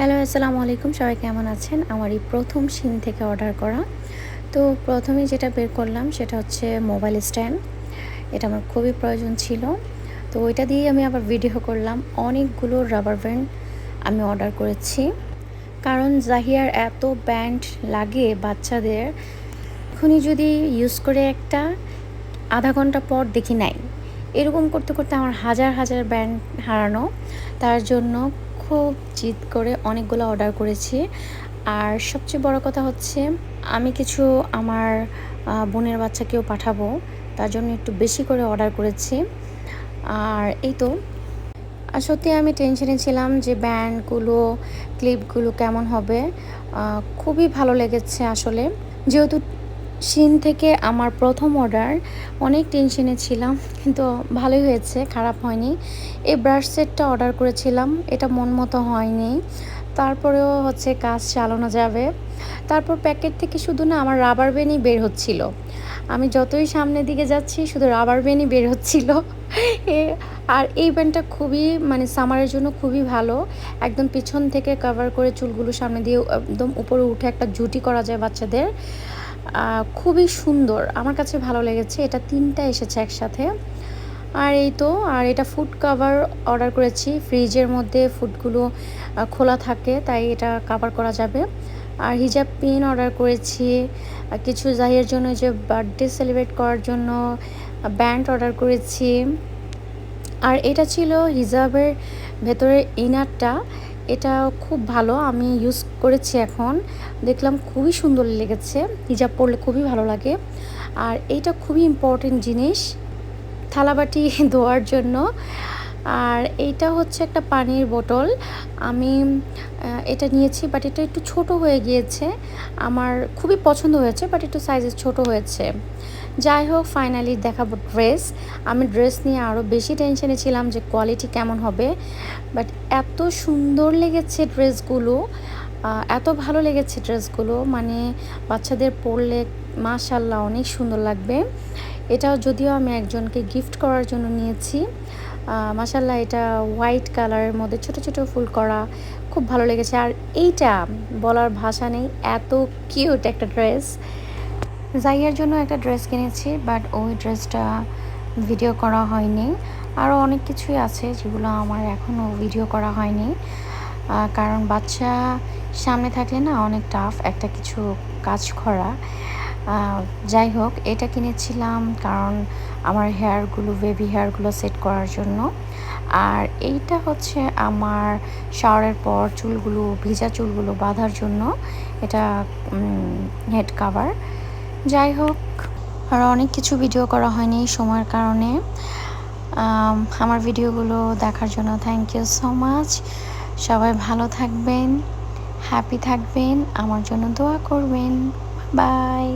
Hello, আসসালামু আলাইকুম। সবাই কেমন আছেন? আমার এই প্রথম সিন থেকে অর্ডার করা। তো প্রথমে যেটা বের করলাম সেটা হচ্ছে মোবাইল স্ট্যান্ড। এটা আমার খুবই প্রয়োজন ছিল। তো ওইটা দিয়ে আমি আবার ভিডিও করলাম। অনেকগুলো রাবার ব্যান্ড আমি অর্ডার করেছি। কারণ জাহিয়ার এত ব্যান্ড লাগে বাচ্চাদের। এখনই যদি ইউজ করে একটা, আধা ঘণ্টা পর দেখি নাই। এরকম করতে করতে আমার হাজার হাজার ব্যান্ড হারানো। তার জন্য খুব জিদ করে অনেকগুলো অর্ডার করেছি। আর সবচেয়ে বড় কথা হচ্ছে, আমি কিছু আমার বোনের বাচ্চাকেও পাঠাবো। তার জন্য একটু বেশি করে অর্ডার করেছি। আর এই তো। আর সত্যি আমি টেনশনে ছিলাম যে ব্যান্ডগুলো ক্লিপগুলো কেমন হবে। খুবই ভালো লেগেছে আসলে। যেহেতু সিন থেকে আমার প্রথম অর্ডার অনেক টেনশনে ছিলাম, কিন্তু ভালোই হয়েছে, খারাপ হয়নি। এই ব্রাশ সেটটা অর্ডার করেছিলাম, এটা মন মতো হয়নি। তারপরেও হচ্ছে কাজ চালানো যাবে। তারপর প্যাকেট থেকে শুধু না আমার রাবার ব্যানই বের হচ্ছিল। আমি যতই সামনের দিকে যাচ্ছি, শুধু রাবার ব্যানই বের হচ্ছিল। আর এই ব্যান্ডটা খুবই মানে সামারের জন্য খুবই ভালো। একদম পিছন থেকে কভার করে চুলগুলো সামনে দিয়ে, একদম উপরে উঠে একটা জুটি করা যায় বাচ্চাদের। খুবই সুন্দর। আমার কাছে ভালো লেগেছে। এটা তিনটা এসেছে একসাথে। আর এই তো, আর এটা ফুড কাভার অর্ডার করেছি। ফ্রিজের মধ্যে ফুডগুলো খোলা থাকে, তাই এটা কভার করা যাবে। আর হিজাব পিন অর্ডার করেছি। কিছু জাহির জন্য যে বার্থডে সেলিব্রেট করার জন্য ব্যান্ড অর্ডার করেছি। আর এটা ছিল হিজাবের ভেতরের ইনারটা এটা খুব ভালো, আমি ইউজ করেছি এখন। দেখলাম খুবই সুন্দর লেগেছে, হিজাব পরলে খুবই ভালো লাগে। আর এইটা খুবই ইম্পর্টেন্ট জিনিস, থালাবাটি ধোয়ার জন্য। আর এইটা হচ্ছে একটা পানির বোতল। আমি এটা নিয়েছি বাট এটা একটু ছোট হয়ে গিয়েছে। আমার খুবই পছন্দ হয়েছে বাট একটু সাইজে ছোট হয়েছে। যাই হোক ফাইনালি দেখাবো ড্রেস আমি ড্রেস নিয়ে আরও বেশি টেনশনে ছিলাম যে কোয়ালিটি কেমন হবে। বাট এত সুন্দর লেগেছে ড্রেসগুলো এত ভালো লেগেছে ড্রেসগুলো মানে বাচ্চাদের পরলে মাশাল্লাহ অনেক সুন্দর লাগবে। এটাও যদিও আমি একজনকে গিফট করার জন্য নিয়েছি। মাসাল্লাহ এটা হোয়াইট কালারের মধ্যে ছোট ছোট ফুল করা খুব ভালো লেগেছে। আর এইটা বলার ভাষা নেই, এত কিউট একটা ড্রেস জাইয়ার জন্য একটা ড্রেস কিনেছি বাট ওই ড্রেসটা ভিডিও করা হয়নি। আরও অনেক কিছুই আছে যেগুলো আমার এখনও ভিডিও করা হয়নি। কারণ বাচ্চা সামনে থাকলে না অনেক টাফ একটা কিছু কাজ করা। যাই হোক, এটা কিনেছিলাম কারণ আমার হেয়ারগুলো বেবি হেয়ারগুলো সেট করার জন্য। আর এইটা হচ্ছে আমার শাওয়ারের পর চুলগুলো, ভিজা চুলগুলো বাঁধার জন্য। এটা হেড কাভার যাই হোক, আর অনেক কিছু ভিডিও করা হয়নি সময়ের কারণে। আমার ভিডিওগুলো দেখার জন্য থ্যাংক ইউ সো মাচ সবাই ভালো থাকবেন হ্যাপি থাকবেন, আমার জন্য দোয়া করবেন। বাই